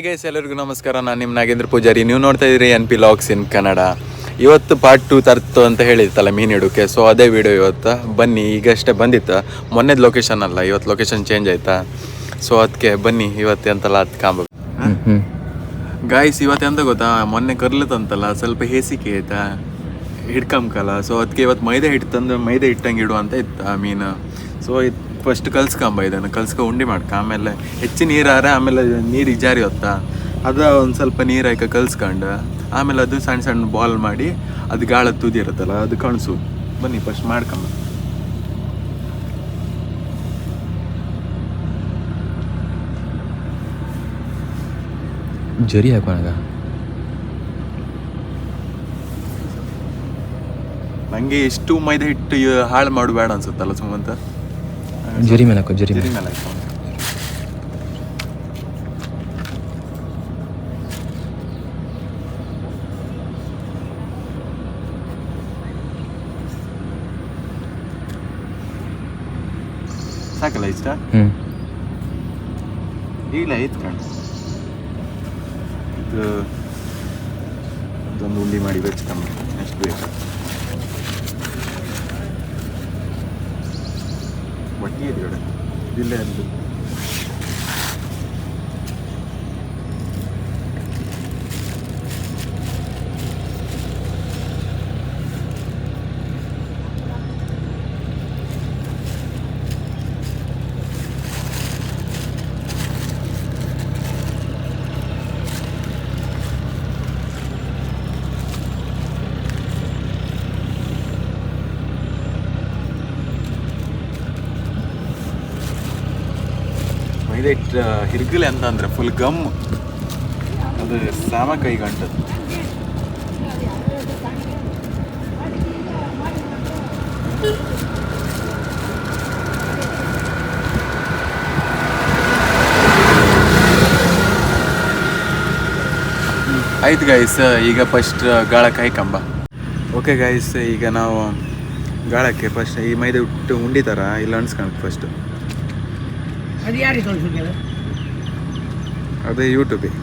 Hi guys ಎಲ್ಲರಿಗೂ ನಮಸ್ಕಾರ. ನಾನು ನಿಮ್ಮ ನಾಗೇಂದ್ರ ಪೂಜಾರಿ. ನೀವು ನೋಡ್ತಾ ಇದ್ದೀರಿ N P logs in Kannada ಇವತ್ತು ಪಾರ್ಟ್ ಟು ತರ್ತು ಅಂತ ಹೇಳಿತ್ತಲ್ಲ ಮೀನು ಹಿಡೋಕೆ ಸೊ ಅದೇ ವಿಡಿಯೋ ಇವತ್ತು. ಬನ್ನಿ ಈಗಷ್ಟೇ ಬಂದಿತ್ತು. ಮೊನ್ನೆದು ಲೊಕೇಶನ್ ಅಲ್ಲ ಇವತ್ತು ಲೊಕೇಶನ್ ಚೇಂಜ್ ಆಯ್ತಾ? ಸೊ ಅದಕ್ಕೆ ಬನ್ನಿ ಇವತ್ತು ಎಂತಲ್ಲ ಅದು ಕಾಂಬ. ಗಾಯ್ಸ್ ಇವತ್ತು ಎಂತ ಗೊತ್ತಾ? ಮೊನ್ನೆ ಕರ್ಲತ್ತಂತಲ್ಲ ಸ್ವಲ್ಪ ಹೇಸಿಕೆ ಆಯ್ತಾ? ಹಿಡ್ಕಂಬಲ್ಲ ಸೊ ಅದಕ್ಕೆ ಇವತ್ತು ಮೈದಾ ಹಿಟ್ಟು ತಂದು ಮೈದಾ ಹಿಟ್ಟಂಗೆ ಇಡು ಅಂತ ಇತ್ತು ಆ ಮೀನು. ಸೊ ಇದು ಫಸ್ಟ್ ಕಲ್ಸ್ಕೊಂಬ ಇದನ್ನು ಕಲ್ಸ್ಕೊ ಉಂಡೆ ಮಾಡ್ಕೊ. ಆಮೇಲೆ ಹೆಚ್ಚು ನೀರಾರ ಆಮೇಲೆ ನೀರಿಗೆ ಜಾರಿ ಹೊತ್ತಾ. ಅದು ಒಂದು ಸ್ವಲ್ಪ ನೀರು ಹಾಕಿ ಕಲ್ಸ್ಕೊಂಡು. ಆಮೇಲೆ ಅದು ಸಣ್ಣ ಸಣ್ಣ ಬಾಲ್ ಮಾಡಿ ಅದು ಗಾಳ ತುದಿ ಇರುತ್ತಲ್ಲ ಅದು ಕಣಸು. ಬನ್ನಿ ಫಸ್ಟ್ ಮಾಡ್ಕೊಂಬ. ಜರಿ ಹಾಕೋಣ ನನಗೆ ಎಷ್ಟು ಮೈದಾ ಹಿಟ್ಟು ಹಾಳು ಮಾಡಬೇಡ ಅನ್ಸುತ್ತಲ್ಲ ಸುಮಂತ? ಜರಿ ಮೇಲೆ ಹಾಕೋ ಜರಿ ಮೇಲೆ. ಸಾಕಲ್ಲ ಇಷ್ಟ? ಹ್ಞೂ ಇಲ್ಲ ಐತ್ ಕಣ್. ಇದು ಒಂದು ಉಂಡಿ ಮಾಡಿ ಬೆಚ್ಕಮ್ಮ ಎಷ್ಟು ಬೇಕು. വണ്ടിയിലൂടെ ഇതില്ലായിരുന്നു ಹಿಟ್ಟು ಹಿರ್ಗಲೆ ಅಂತ ಅಂದ್ರೆ ಫುಲ್ ಗಮ್ ಅದು ಸಾಮ ಕೈ ಗಂಟದು ಆಯ್ತು ಗೈಸ್ ಈಗ ಫಸ್ಟ್ ಗಾಳಕ್ಕೆ ಕಂಬ. ಓಕೆ ಗೈಸ್ ಈಗ ನಾವು ಗಾಳಕ್ಕೆ ಫಸ್ಟ್ ಈ ಮೈದಾ ಹುಟ್ಟು ಉಂಡಿ ಥರ ಇಲ್ಲ ಅನ್ಸ್ಕೊಂಡು ಫಸ್ಟ್ ಅದು ಯಾರಿಗೆ ಕಳ್ಸಿದ್ದೆ ಅದೇ ಯೂಟ್ಯೂಬಿಗೆ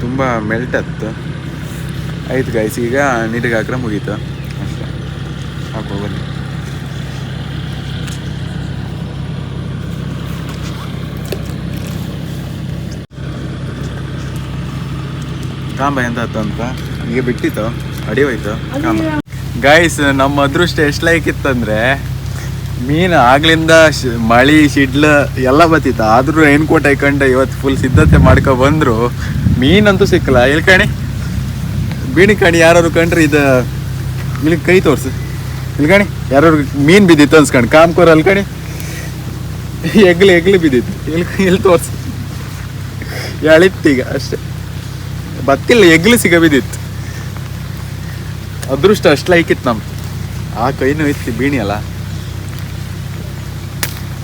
ತುಂಬ ಮೆಲ್ಟ್ ಆಯ್ತು ಆಯ್ತು ಗೈಸ್ ಈಗ ನೀಟಿಗೆ ಹಾಕ್ರೆ ಮುಗೀತು. ಅಷ್ಟೇ. ಹಾಕೋ ಬನ್ನಿ. ಕಾಂಬ ಎಂತ ಅಂತ? ಹೀಗೆ ಬಿಟ್ಟಿತ್ತು. ಅಡಿ ಹೋಯ್ತು. ಕಾಂಬ. ಗೈಸ್ ನಮ್ಮ ಅದೃಷ್ಟ ಎಷ್ಟು ಲೈಕ್ ಇತ್ತಂದ್ರೆ, ಮೀನು ಆಗ್ಲಿಂದ ಮಳಿ, ಶಿಡ್ಲ ಎಲ್ಲ ಬತ್ತಿತ್ತು. ಆದ್ರೂ ಏನ್ ಕೋಟ್ ಹಾಕೊಂಡು ಇವತ್ತು ಫುಲ್ ಸಿದ್ಧತೆ ಮಾಡ್ಕೊ ಬಂದ್ರು. ಮೀನಂತೂ ಸಿಕ್ಕಲ್ಲ. ಇಲ್ಲಿ ಕಣಿ? ಬೀಣಿ ಕಣಿ. ಯಾರು ಕಂಡ್ರೆ ಇದು, ಇಲ್ಲಿ ಕೈ ತೋರ್ಸು. ಇಲ್ಲಿ ಕಣಿ? ಯಾರು ಮೀನ್ ಬಿದ್ದಿತ್ತು ಅನ್ಸ್ಕೊಂಡು ಕಾಮ್ಕೋರ್ ಅಲ್ಲಿ ಕಣಿ? ಎಗ್ಲಿ ಎಗ್ಲಿ ಬಿದ್ದಿತ್ತು. ಇಲ್ಲಿ ಇಲ್ಲಿ ತೋರ್ಸು? ಎಳಿತ್ತೀಗ ಅಷ್ಟೇ. ಬತ್ತಿಲ್ಲ ಎಗ್ಲಿ ಸಿಗ ಬಿದ್ದಿತ್ತು. ಅದೃಷ್ಟ ಅಷ್ಟು ಇತ್ತು ನಮ್ಮ ಆ ಕೈನೂ ಇತ್ತು ಬೀಣಿ ಅಲ್ಲ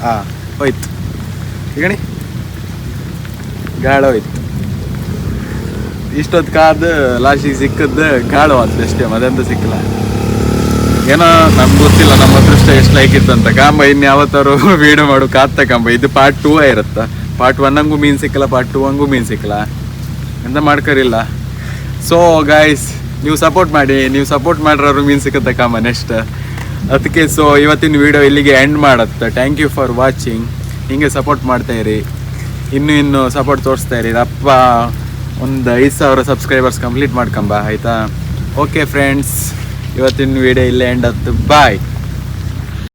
ಆ, ಹೋಯ್ತು. ಈಗಣಿ ಗಾಳ ಹೋಯ್ತು. ಇಷ್ಟೊತ್ತು ಕಾದು ಲಾಸ್ಟಿಗೆ ಸಿಕ್ಕದ್ದು ಗಾಳ ಅಂತ ಅಷ್ಟೇ ಮದಂತ ಸಿಕ್ಕಲ್ಲ. ಏನೋ ನಮ್ಗೆ ಗೊತ್ತಿಲ್ಲ, ನಮ್ಮ ಅದೃಷ್ಟ ಎಷ್ಟು ಲೈಕಿತ್ತು ಅಂತ. ಕಾಂಬ ಇನ್ನು ಯಾವತ್ತಾರು ವೀಡಿಯೋ ಮಾಡು ಕಾತ ಕಾಂಬ ಇದು ಪಾರ್ಟ್ ಟೂ ಇರುತ್ತೆ? ಪಾರ್ಟ್ ಒನ್ ಹಂಗೂ ಮೀನು ಸಿಕ್ಕಲ್ಲ ಪಾರ್ಟ್ ಟೂ ಹಂಗೂ ಮೀನು ಸಿಕ್ಕಲ್ಲ. ಎಂತ ಮಾಡ್ಕರಿಲ್ಲ. ಸೊ ಗಾಯ್ಸ್ ನೀವು ಸಪೋರ್ಟ್ ಮಾಡಿ, ನೀವು ಸಪೋರ್ಟ್ ಮಾಡಿರೋರು ಮೀನ್ ಸಿಕ್ಕತ್ತೆ ಕಾಮ ನೆಕ್ಸ್ಟ್ ಅದಕ್ಕೆ ಸೊ ಇವತ್ತಿನ ವಿಡಿಯೋ ಇಲ್ಲಿಗೆ ಎಂಡ್ ಮಾಡುತ್ತೆ. ಥ್ಯಾಂಕ್ ಯು ಫಾರ್ ವಾಚಿಂಗ್ ಹಿಂಗೆ ಸಪೋರ್ಟ್ ಮಾಡ್ತಾ ಇರಿ. ಇನ್ನು ಇನ್ನು ಸಪೋರ್ಟ್ ತೋರಿಸ್ತಾ ಇರಿ. ಅಪ್ಪ, ಒಂದು ಐದು ಸಾವಿರ ಸಬ್ಸ್ಕ್ರೈಬರ್ಸ್ ಕಂಪ್ಲೀಟ್ ಮಾಡ್ಕೊಂಬ, ಆಯಿತಾ? ಓಕೆ ಫ್ರೆಂಡ್ಸ್ ಇವತ್ತಿನ ವಿಡಿಯೋ ಇಲ್ಲೇ ಎಂಡ್ ಆಯ್ತು. ಬಾಯ್